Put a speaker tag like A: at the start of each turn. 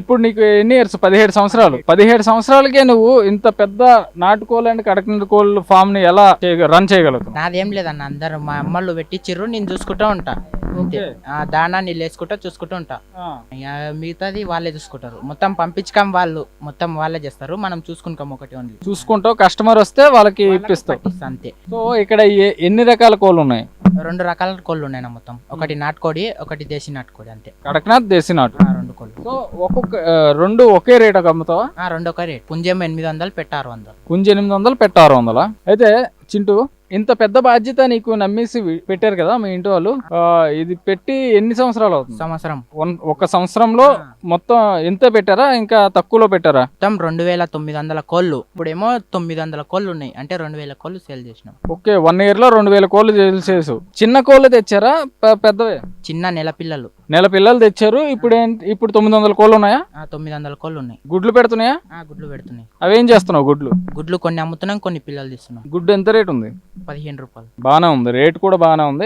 A: ఇప్పుడు నీకు ఎన్ని ఇయర్స్ పదిహేడు సంవత్సరాలు. పదిహేడు సంవత్సరాలకే నువ్వు ఇంత పెద్ద నాటుకోళ్ళు అండ్ కడకనీటి కోళ్ళు ఫామ్ని ఎలా రన్ చేయగలుగుతావు?
B: నాదేం లేదన్న అందరు మా అమ్మళ్ళు పెట్టిచ్చిర్రు నేను చూసుకుంటూ ఉంటా. అంతే ఆ దానా నీళ్ళు వేసుకుంటా చూసుకుంటూ ఉంటా. ఇక మిగతాది వాళ్ళే చూసుకుంటారు. మొత్తం పంపించకం వాళ్ళు మొత్తం వాళ్ళే చేస్తారు. మనం చూసుకుంటాం ఒకటి ఓన్లీ
A: చూసుకుంటావు కస్టమర్ వస్తే వాళ్ళకి ఇప్పిస్తావు.
B: పట్టిస్తా అంతే.
A: సో ఇక్కడ ఏ- ఎన్ని రకాల కోళ్ళు ఉన్నాయి?
B: రెండు రకాల కోళ్ళు ఉన్నాయి నా మొత్తం. ఒకటి నాటుకోడి ఒకటి దేశీ నాటుకోడి అంతే.
A: కడక్నాథ్ దేశీ నాటు.
B: ఆ
A: సో ఒక్కొక్క రెండు ఒకే రేట్ అమ్ముతావా
B: ఆ రెండు ఒక రేట్. పుంజేమో ఎనిమిది వందలు పెట్ట ఆరు వందలు.
A: కుంజ ఎనిమిది వందలు పెట్ట ఆరు వందలా? అయితే చింటూ ఇంత పెద్ద బాధ్యత నీకు నమ్మేసి పెట్టారు కదా మీ ఇంటి వాళ్ళు ఇది పెట్టి ఎన్ని సంవత్సరాలు అవుతుంది?
B: సంవత్సరం.
A: ఒక సంవత్సరంలో మొత్తం ఎంత పెట్టారా? ఇంకా తక్కువలో పెట్టారా?
B: మొత్తం రెండు వేల తొమ్మిది వందల కోళ్ళు. ఇప్పుడేమో తొమ్మిది వందల కోళ్ళు ఉన్నాయి. అంటే రెండు వేల కోళ్ళు సేల్ చేసినాం.
A: ఓకే వన్ ఇయర్లో రెండు వేల కోళ్ళు చేసేసు చిన్న కోళ్ళు తెచ్చారా? పెద్దవే?
B: చిన్న నెల పిల్లలు.
A: నెల పిల్లలు తెచ్చారు. ఇప్పుడు ఏంటి ఇప్పుడు తొమ్మిది వందల కోళ్ళు ఉన్నాయా
B: ఆ తొమ్మిది వందల కోళ్ళు ఉన్నాయి
A: గుడ్లు పెడుతున్నాయా?
B: ఆ గుడ్లు పెడుతున్నాయి.
A: అవేం చేస్తున్నావు గుడ్లు?
B: గుడ్లు కొన్ని అమ్ముతున్నాం కొన్ని పిల్లలు తీస్తున్నాం.
A: గుడ్డు ఎంత రేట్ ఉంది?
B: పదిహేను రూపాయలు.
A: బాగానే ఉంది. రేట్ కూడా బాగానే ఉంది.